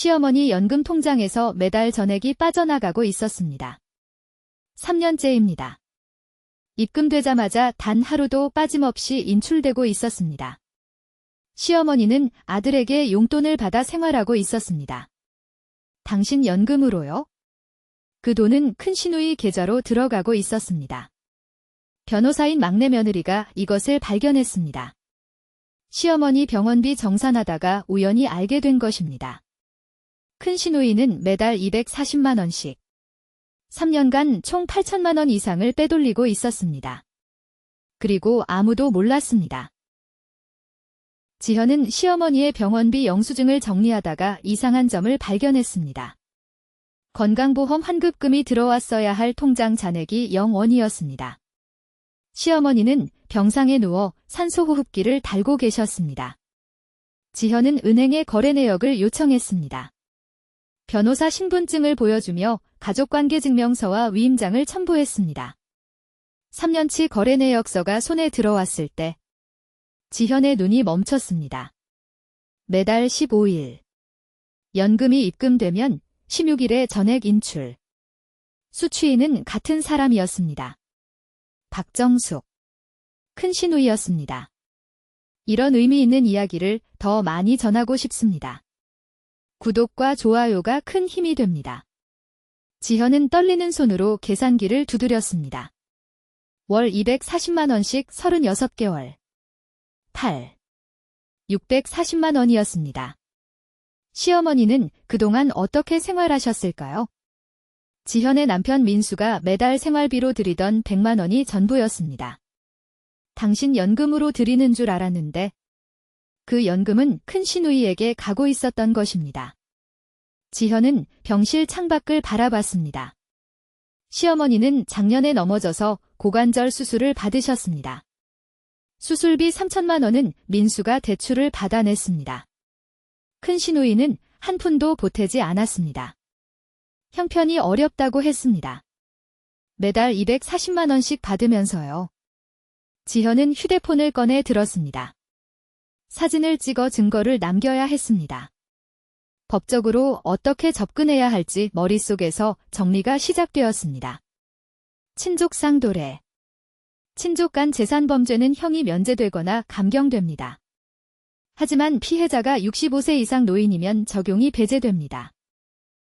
시어머니 연금 통장에서 매달 전액이 빠져나가고 있었습니다. 3년째입니다. 입금되자마자 단 하루도 빠짐없이 인출되고 있었습니다. 시어머니는 아들에게 용돈을 받아 생활하고 있었습니다. 당신 연금으로요? 그 돈은 큰 시누이 계좌로 들어가고 있었습니다. 변호사인 막내 며느리가 이것을 발견했습니다. 시어머니 병원비 정산하다가 우연히 알게 된 것입니다. 큰 시누이는 매달 240만 원씩 3년간 총 8천만 원 이상을 빼돌리고 있었습니다. 그리고 아무도 몰랐습니다. 지현은 시어머니의 병원비 영수증을 정리하다가 이상한 점을 발견했습니다. 건강보험 환급금이 들어왔어야 할 통장 잔액이 0원이었습니다. 시어머니는 병상에 누워 산소호흡기를 달고 계셨습니다. 지현은 은행에 거래 내역을 요청했습니다. 변호사 신분증을 보여주며 가족관계증명서와 위임장을 첨부했습니다. 3년치 거래 내역서가 손에 들어왔을 때 지현의 눈이 멈췄습니다. 매달 15일 연금이 입금되면 16일에 전액 인출. 수취인은 같은 사람이었습니다. 박정숙. 큰 시누이였습니다. 이런 의미 있는 이야기를 더 많이 전하고 싶습니다. 구독과 좋아요가 큰 힘이 됩니다. 지현은 떨리는 손으로 계산기를 두드렸습니다. 월 240만원씩 36개월. 8. 640만원이었습니다. 시어머니는 그동안 어떻게 생활하셨을까요? 지현의 남편 민수가 매달 생활비로 드리던 100만 원이 전부였습니다. 당신 연금으로 드리는 줄 알았는데 그 연금은 큰 시누이에게 가고 있었던 것입니다. 지현은 병실 창밖을 바라봤습니다. 시어머니는 작년에 넘어져서 고관절 수술을 받으셨습니다. 수술비 3천만 원은 민수가 대출을 받아냈습니다. 큰 시누이는 한 푼도 보태지 않았습니다. 형편이 어렵다고 했습니다. 매달 240만 원씩 받으면서요. 지현은 휴대폰을 꺼내 들었습니다. 사진을 찍어 증거를 남겨야 했습니다. 법적으로 어떻게 접근해야 할지 머릿속에서 정리가 시작되었습니다. 친족 쌍도래. 친족 간 재산 범죄는 형이 면제되거나 감경됩니다. 하지만 피해자가 65세 이상 노인이면 적용이 배제됩니다.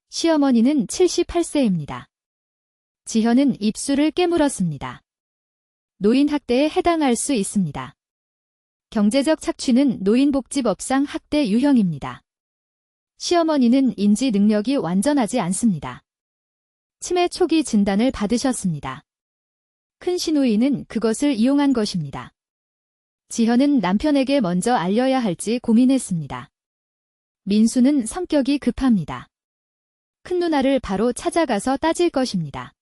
시어머니는 78세입니다. 지현은 입술을 깨물었습니다. 노인 학대에 해당할 수 있습니다. 경제적 착취는 노인복지법상 학대 유형입니다. 시어머니는 인지 능력이 완전하지 않습니다. 치매 초기 진단을 받으셨습니다. 큰 시누이는 그것을 이용한 것입니다. 지현은 남편에게 먼저 알려야 할지 고민했습니다. 민수는 성격이 급합니다. 큰 누나를 바로 찾아가서 따질 것입니다.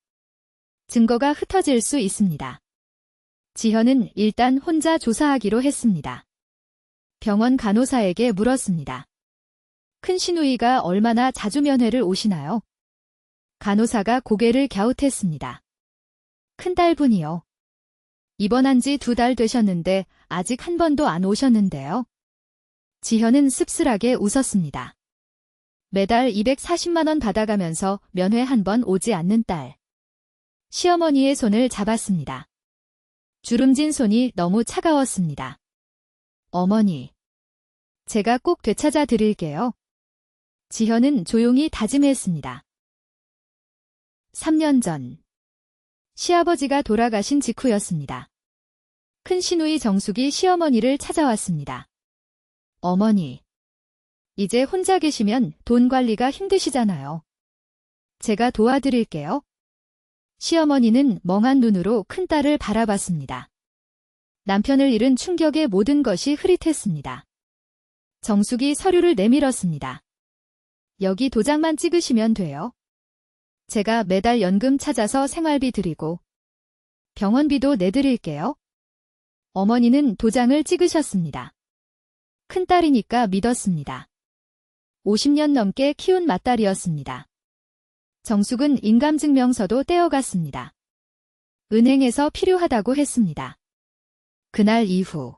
증거가 흩어질 수 있습니다. 지현은 일단 혼자 조사하기로 했습니다. 병원 간호사에게 물었습니다. 큰 시누이가 얼마나 자주 면회를 오시나요? 간호사가 고개를 갸웃했습니다. 큰딸분이요. 입원한 지 두 달 되셨는데 아직 한 번도 안 오셨는데요. 지현은 씁쓸하게 웃었습니다. 매달 240만원 받아가면서 면회 한 번 오지 않는 딸. 시어머니의 손을 잡았습니다. 주름진 손이 너무 차가웠습니다. 어머니. 제가 꼭 되찾아 드릴게요. 지현은 조용히 다짐했습니다. 3년 전. 시아버지가 돌아가신 직후였습니다. 큰 시누이 정숙이 시어머니를 찾아왔습니다. 어머니. 이제 혼자 계시면 돈 관리가 힘드시잖아요. 제가 도와드릴게요. 시어머니는 멍한 눈으로 큰딸을 바라봤습니다. 남편을 잃은 충격에 모든 것이 흐릿했습니다. 정숙이 서류를 내밀었습니다. 여기 도장만 찍으시면 돼요. 제가 매달 연금 찾아서 생활비 드리고 병원비도 내드릴게요. 어머니는 도장을 찍으셨습니다. 큰딸이니까 믿었습니다. 50년 넘게 키운 맏딸이었습니다. 정숙은 인감증명서도 떼어갔습니다. 은행에서 필요하다고 했습니다. 그날 이후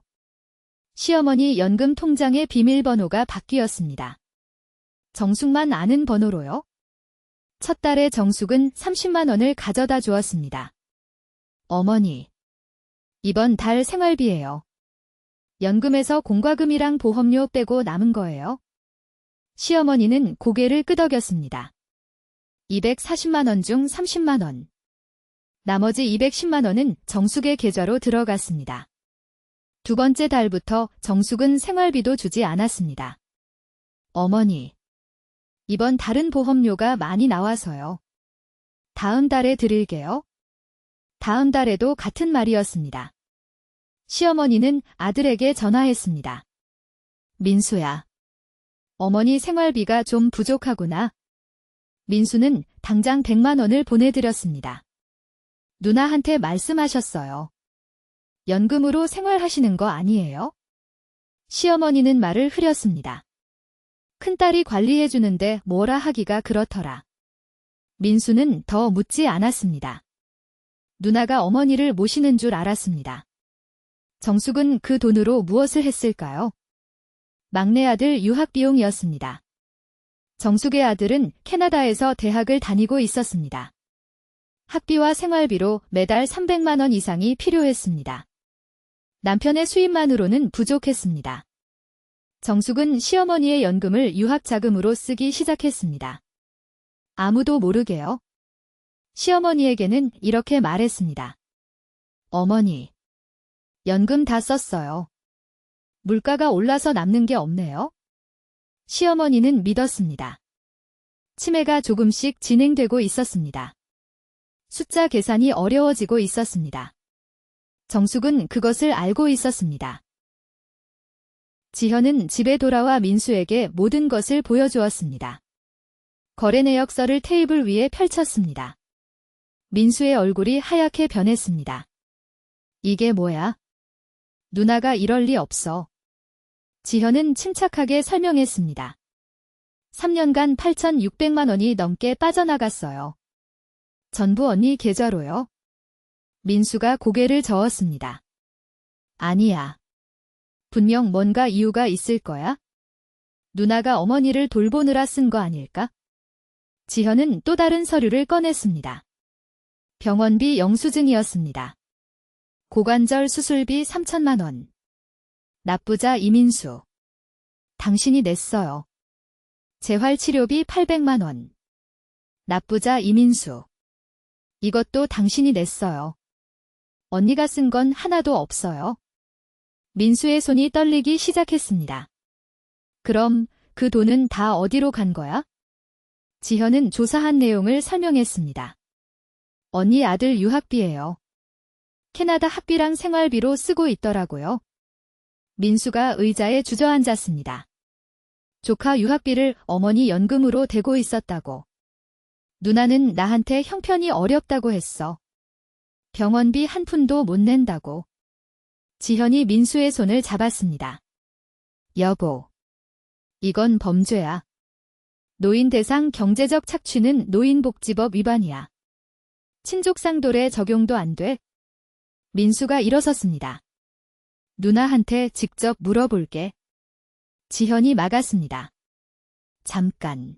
시어머니 연금 통장의 비밀번호가 바뀌었습니다. 정숙만 아는 번호로요? 첫 달에 정숙은 30만 원을 가져다 주었습니다. 어머니. 이번 달 생활비예요. 연금에서 공과금이랑 보험료 빼고 남은 거예요. 시어머니는 고개를 끄덕였습니다. 240만 원 중 30만 원. 나머지 210만 원은 정숙의 계좌로 들어갔습니다. 두 번째 달부터 정숙은 생활비도 주지 않았습니다. 어머니. 이번 달은 보험료가 많이 나와서요. 다음 달에 드릴게요. 다음 달에도 같은 말이었습니다. 시어머니는 아들에게 전화했습니다. 민수야. 어머니 생활비가 좀 부족하구나. 민수는 당장 100만 원을 보내드렸습니다. 누나한테 말씀하셨어요. 연금으로 생활하시는 거 아니에요? 시어머니는 말을 흐렸습니다. 큰딸이 관리해주는데 뭐라 하기가 그렇더라. 민수는 더 묻지 않았습니다. 누나가 어머니를 모시는 줄 알았습니다. 정숙은 그 돈으로 무엇을 했을까요? 막내 아들 유학 비용이었습니다. 정숙의 아들은 캐나다에서 대학을 다니고 있었습니다. 학비와 생활비로 매달 300만 원 이상이 필요했습니다. 남편의 수입만으로는 부족했습니다. 정숙은 시어머니의 연금을 유학 자금으로 쓰기 시작했습니다. 아무도 모르게요. 시어머니에게는 이렇게 말했습니다. 어머니, 연금 다 썼어요. 물가가 올라서 남는 게 없네요. 시어머니는 믿었습니다. 치매가 조금씩 진행되고 있었습니다. 숫자 계산이 어려워지고 있었습니다. 정숙은 그것을 알고 있었습니다. 지현은 집에 돌아와 민수에게 모든 것을 보여주었습니다. 거래 내역서를 테이블 위에 펼쳤습니다. 민수의 얼굴이 하얗게 변했습니다. 이게 뭐야? 누나가 이럴 리 없어. 지현은 침착하게 설명했습니다. 3년간 8,600만 원이 넘게 빠져나갔어요. 전부 언니 계좌로요. 민수가 고개를 저었습니다. 아니야. 분명 뭔가 이유가 있을 거야. 누나가 어머니를 돌보느라 쓴 거 아닐까? 지현은 또 다른 서류를 꺼냈습니다. 병원비 영수증이었습니다. 고관절 수술비 3천만 원. 납부자 이민수. 당신이 냈어요. 재활치료비 800만 원. 납부자 이민수. 이것도 당신이 냈어요. 언니가 쓴 건 하나도 없어요. 민수의 손이 떨리기 시작했습니다. 그럼 그 돈은 다 어디로 간 거야? 지현은 조사한 내용을 설명했습니다. 언니 아들 유학비예요. 캐나다 학비랑 생활비로 쓰고 있더라고요. 민수가 의자에 주저앉았습니다. 조카 유학비를 어머니 연금으로 대고 있었다고. 누나는 나한테 형편이 어렵다고 했어. 병원비 한 푼도 못 낸다고. 지현이 민수의 손을 잡았습니다. 여보. 이건 범죄야. 노인 대상 경제적 착취는 노인복지법 위반이야. 친족상돌에 적용도 안 돼. 민수가 일어섰습니다. 누나한테 직접 물어볼게. 지현이 막았습니다. 잠깐.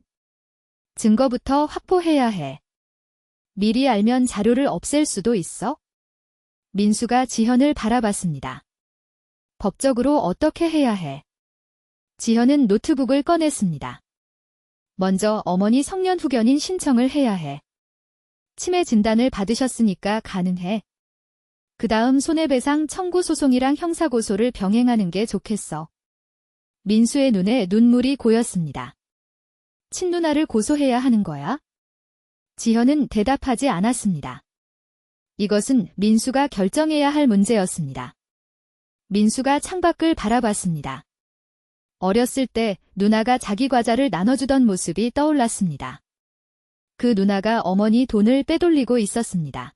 증거부터 확보해야 해. 미리 알면 자료를 없앨 수도 있어? 민수가 지현을 바라봤습니다. 법적으로 어떻게 해야 해? 지현은 노트북을 꺼냈습니다. 먼저 어머니 성년 후견인 신청을 해야 해. 치매 진단을 받으셨으니까 가능해. 그 다음 손해배상 청구 소송이랑 형사고소를 병행하는 게 좋겠어. 민수의 눈에 눈물이 고였습니다. 친누나를 고소해야 하는 거야? 지현은 대답하지 않았습니다. 이것은 민수가 결정해야 할 문제였습니다. 민수가 창밖을 바라봤습니다. 어렸을 때 누나가 자기 과자를 나눠주던 모습이 떠올랐습니다. 그 누나가 어머니 돈을 빼돌리고 있었습니다.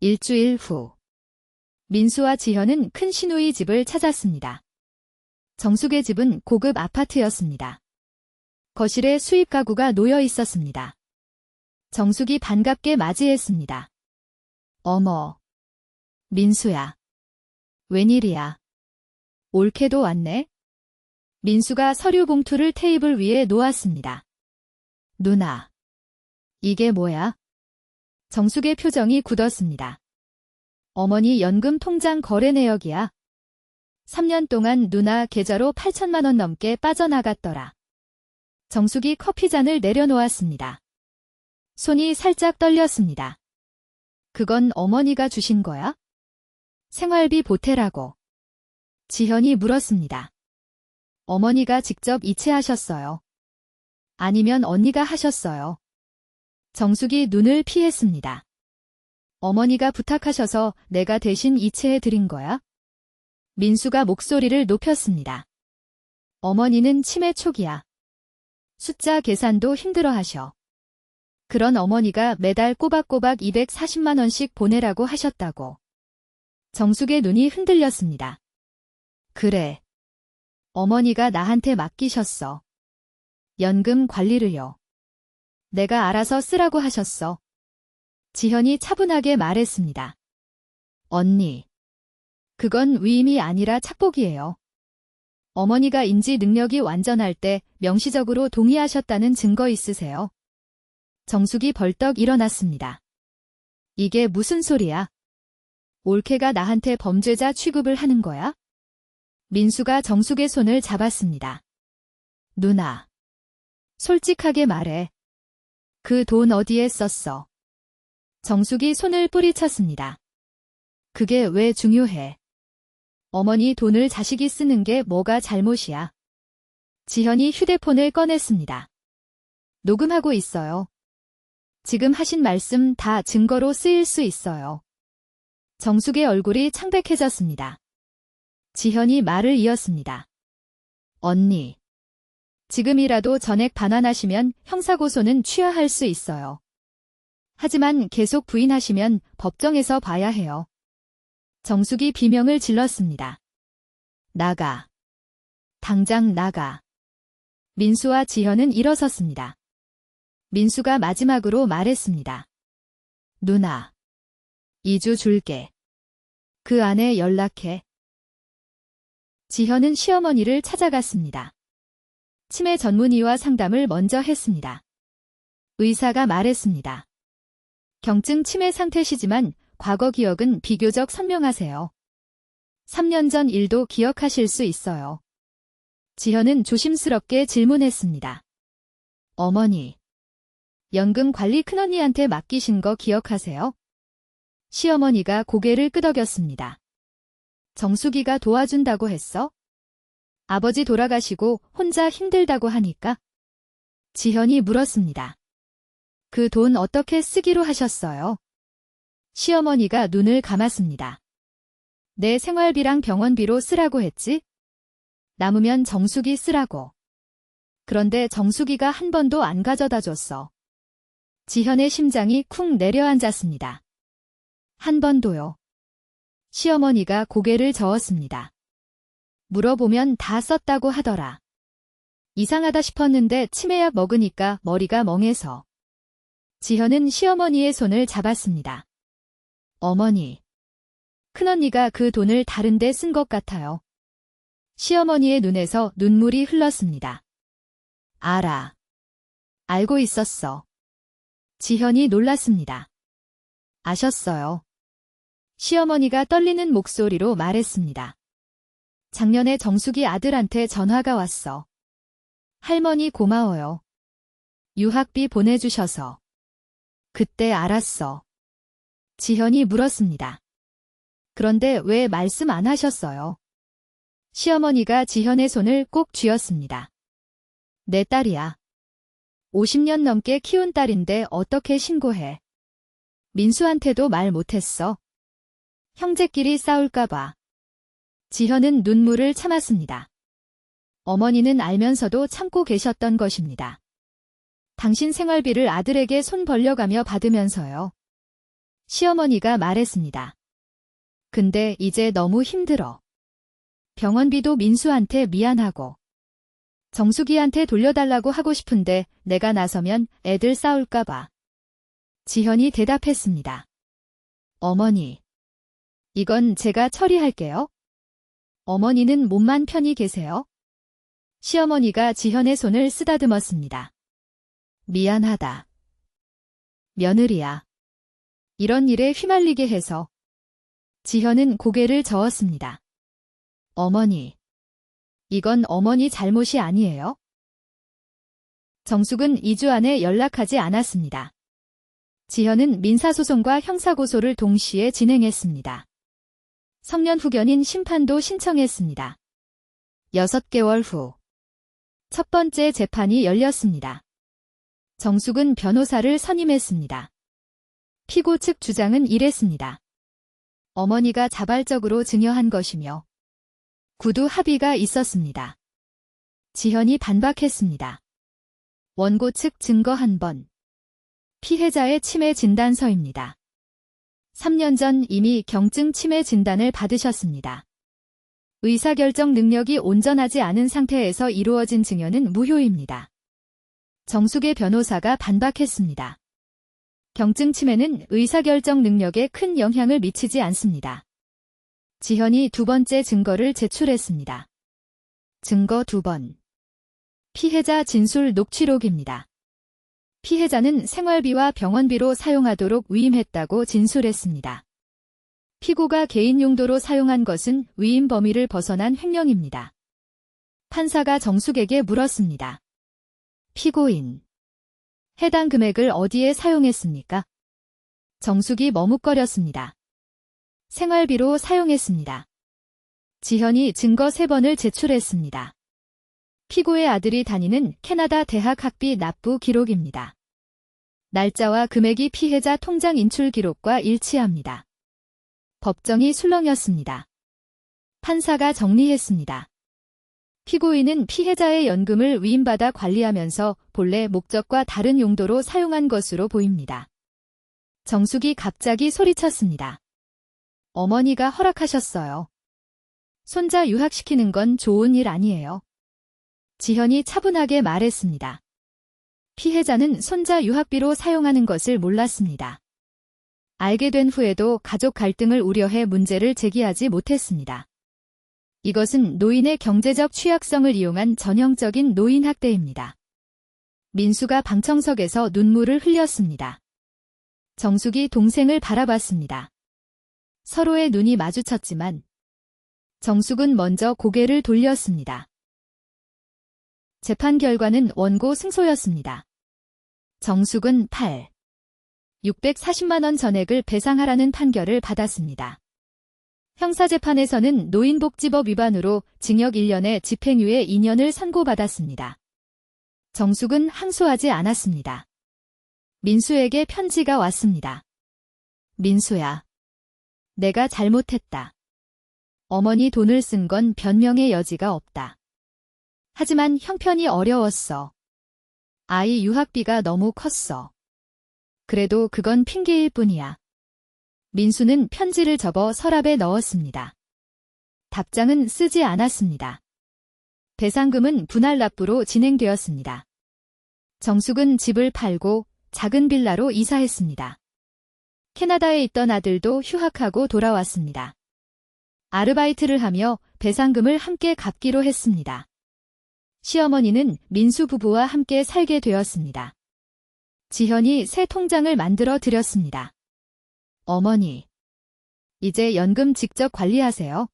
일주일 후 민수와 지현은 큰 신우이 집을 찾았습니다. 정숙의 집은 고급 아파트였습니다. 거실에 수입 가구가 놓여 있었습니다. 정숙이 반갑게 맞이했습니다. 어머. 민수야. 웬일이야. 올케도 왔네? 민수가 서류 봉투를 테이블 위에 놓았습니다. 누나. 이게 뭐야? 정숙의 표정이 굳었습니다. 어머니 연금 통장 거래 내역이야. 3년 동안 누나 계좌로 8천만 원 넘게 빠져나갔더라. 정숙이 커피잔을 내려놓았습니다. 손이 살짝 떨렸습니다. 그건 어머니가 주신 거야? 생활비 보태라고. 지현이 물었습니다. 어머니가 직접 이체하셨어요. 아니면 언니가 하셨어요. 정숙이 눈을 피했습니다. 어머니가 부탁하셔서 내가 대신 이체해 드린 거야? 민수가 목소리를 높였습니다. 어머니는 치매 초기야. 숫자 계산도 힘들어 하셔. 그런 어머니가 매달 꼬박꼬박 240만 원씩 보내라고 하셨다고. 정숙의 눈이 흔들렸습니다. 그래. 어머니가 나한테 맡기셨어. 연금 관리를요. 내가 알아서 쓰라고 하셨어. 지현이 차분하게 말했습니다. 언니. 그건 위임이 아니라 착복이에요. 어머니가 인지 능력이 완전할 때 명시적으로 동의하셨다는 증거 있으세요? 정숙이 벌떡 일어났습니다. 이게 무슨 소리야? 올케가 나한테 범죄자 취급을 하는 거야? 민수가 정숙의 손을 잡았습니다. 누나. 솔직하게 말해. 그 돈 어디에 썼어? 정숙이 손을 뿌리쳤습니다. 그게 왜 중요해? 어머니 돈을 자식이 쓰는 게 뭐가 잘못이야? 지현이 휴대폰을 꺼냈습니다. 녹음하고 있어요. 지금 하신 말씀 다 증거로 쓰일 수 있어요. 정숙의 얼굴이 창백해졌습니다. 지현이 말을 이었습니다. 언니. 지금이라도 전액 반환하시면 형사고소는 취하할 수 있어요. 하지만 계속 부인하시면 법정에서 봐야 해요. 정숙이 비명을 질렀습니다. 나가. 당장 나가. 민수와 지현은 일어섰습니다. 민수가 마지막으로 말했습니다. 누나. 2주 줄게. 그 안에 연락해. 지현은 시어머니를 찾아갔습니다. 치매 전문의와 상담을 먼저 했습니다. 의사가 말했습니다. 경증 치매 상태시지만 과거 기억은 비교적 선명하세요. 3년 전 일도 기억하실 수 있어요. 지현은 조심스럽게 질문했습니다. 어머니. 연금 관리 큰언니한테 맡기신 거 기억하세요? 시어머니가 고개를 끄덕였습니다. 정수기가 도와준다고 했어? 아버지 돌아가시고 혼자 힘들다고 하니까? 지현이 물었습니다. 그 돈 어떻게 쓰기로 하셨어요? 시어머니가 눈을 감았습니다. 내 생활비랑 병원비로 쓰라고 했지? 남으면 정수기 쓰라고. 그런데 정수기가 한 번도 안 가져다 줬어. 지현의 심장이 쿵 내려앉았습니다. 한 번도요. 시어머니가 고개를 저었습니다. 물어보면 다 썼다고 하더라. 이상하다 싶었는데 치매약 먹으니까 머리가 멍해서. 지현은 시어머니의 손을 잡았습니다. 어머니. 큰언니가 그 돈을 다른데 쓴 것 같아요. 시어머니의 눈에서 눈물이 흘렀습니다. 알아. 알고 있었어. 지현이 놀랐습니다. 아셨어요. 시어머니가 떨리는 목소리로 말했습니다. 작년에 정숙이 아들한테 전화가 왔어. 할머니 고마워요. 유학비 보내주셔서. 그때 알았어. 지현이 물었습니다. 그런데 왜 말씀 안 하셨어요? 시어머니가 지현의 손을 꼭 쥐었습니다. 내 딸이야. 50년 넘게 키운 딸인데 어떻게 신고해? 민수한테도 말 못했어. 형제끼리 싸울까봐. 지현은 눈물을 참았습니다. 어머니는 알면서도 참고 계셨던 것입니다. 당신 생활비를 아들에게 손 벌려가며 받으면서요. 시어머니가 말했습니다. 근데 이제 너무 힘들어. 병원비도 민수한테 미안하고. 정수기한테 돌려달라고 하고 싶은데 내가 나서면 애들 싸울까봐. 지현이 대답했습니다. 어머니. 이건 제가 처리할게요. 어머니는 몸만 편히 계세요. 시어머니가 지현의 손을 쓰다듬었습니다. 미안하다. 며느리야. 이런 일에 휘말리게 해서. 지현은 고개를 저었습니다. 어머니. 이건 어머니 잘못이 아니에요? 정숙은 2주 안에 연락하지 않았습니다. 지현은 민사소송과 형사고소를 동시에 진행했습니다. 성년 후견인 심판도 신청했습니다. 6개월 후. 첫 번째 재판이 열렸습니다. 정숙은 변호사를 선임했습니다. 피고 측 주장은 이랬습니다. 어머니가 자발적으로 증여한 것이며 구두 합의가 있었습니다. 지현이 반박했습니다. 원고 측 증거 한 번. 피해자의 치매 진단서입니다. 3년 전 이미 경증 치매 진단을 받으셨습니다. 의사결정 능력이 온전하지 않은 상태에서 이루어진 증여는 무효입니다. 정숙의 변호사가 반박했습니다. 경증 치매는 의사결정 능력에 큰 영향을 미치지 않습니다. 지현이 두 번째 증거를 제출했습니다. 증거 두 번. 피해자 진술 녹취록입니다. 피해자는 생활비와 병원비로 사용하도록 위임했다고 진술했습니다. 피고가 개인 용도로 사용한 것은 위임 범위를 벗어난 횡령입니다. 판사가 정숙에게 물었습니다. 피고인. 해당 금액을 어디에 사용했습니까? 정숙이 머뭇거렸습니다. 생활비로 사용했습니다. 지현이 증거 3번을 제출했습니다. 피고의 아들이 다니는 캐나다 대학 학비 납부 기록입니다. 날짜와 금액이 피해자 통장 인출 기록과 일치합니다. 법정이 술렁였습니다. 판사가 정리했습니다. 피고인은 피해자의 연금을 위임받아 관리하면서 본래 목적과 다른 용도로 사용한 것으로 보입니다. 정숙이 갑자기 소리쳤습니다. 어머니가 허락하셨어요. 손자 유학시키는 건 좋은 일 아니에요. 지현이 차분하게 말했습니다. 피해자는 손자 유학비로 사용하는 것을 몰랐습니다. 알게 된 후에도 가족 갈등을 우려해 문제를 제기하지 못했습니다. 이것은 노인의 경제적 취약성을 이용한 전형적인 노인 학대입니다. 민수가 방청석에서 눈물을 흘렸습니다. 정숙이 동생을 바라봤습니다. 서로의 눈이 마주쳤지만 정숙은 먼저 고개를 돌렸습니다. 재판 결과는 원고 승소였습니다. 정숙은 8. 640만원 전액을 배상하라는 판결을 받았습니다. 형사재판에서는 노인복지법 위반으로 징역 1년에 집행유예 2년을 선고받았습니다. 정숙은 항소하지 않았습니다. 민수에게 편지가 왔습니다. 민수야. 내가 잘못했다. 어머니 돈을 쓴 건 변명의 여지가 없다. 하지만 형편이 어려웠어. 아이 유학비가 너무 컸어. 그래도 그건 핑계일 뿐이야. 민수는 편지를 접어 서랍에 넣었습니다. 답장은 쓰지 않았습니다. 배상금은 분할 납부로 진행되었습니다. 정숙은 집을 팔고 작은 빌라로 이사했습니다. 캐나다에 있던 아들도 휴학하고 돌아왔습니다. 아르바이트를 하며 배상금을 함께 갚기로 했습니다. 시어머니는 민수 부부와 함께 살게 되었습니다. 지현이 새 통장을 만들어 드렸습니다. 어머니. 이제 연금 직접 관리하세요.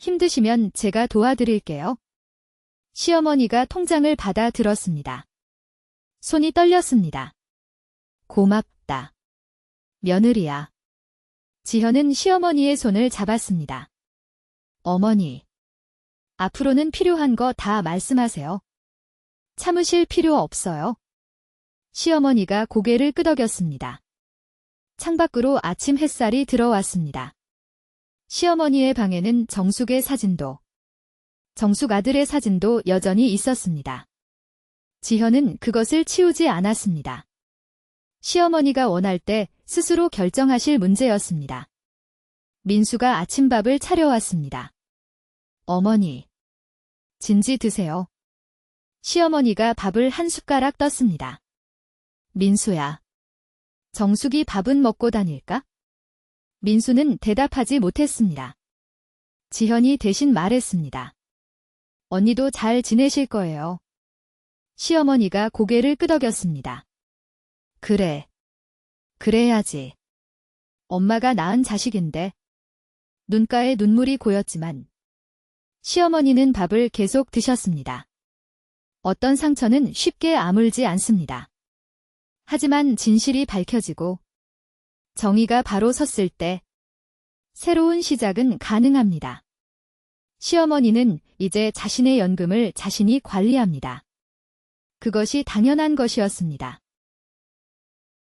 힘드시면 제가 도와드릴게요. 시어머니가 통장을 받아 들었습니다. 손이 떨렸습니다. 고맙다. 며느리야. 지현은 시어머니의 손을 잡았습니다. 어머니. 앞으로는 필요한 거 다 말씀하세요. 참으실 필요 없어요. 시어머니가 고개를 끄덕였습니다. 창밖으로 아침 햇살이 들어왔습니다. 시어머니의 방에는 정숙의 사진도, 정숙 아들의 사진도 여전히 있었습니다. 지현은 그것을 치우지 않았습니다. 시어머니가 원할 때 스스로 결정하실 문제였습니다. 민수가 아침밥을 차려왔습니다. 어머니, 진지 드세요. 시어머니가 밥을 한 숟가락 떴습니다. 민수야. 정숙이 밥은 먹고 다닐까? 민수는 대답하지 못했습니다. 지현이 대신 말했습니다. 언니도 잘 지내실 거예요. 시어머니가 고개를 끄덕였습니다. 그래. 그래야지. 엄마가 낳은 자식인데. 눈가에 눈물이 고였지만 시어머니는 밥을 계속 드셨습니다. 어떤 상처는 쉽게 아물지 않습니다. 하지만 진실이 밝혀지고 정의가 바로 섰을 때 새로운 시작은 가능합니다. 시어머니는 이제 자신의 연금을 자신이 관리합니다. 그것이 당연한 것이었습니다.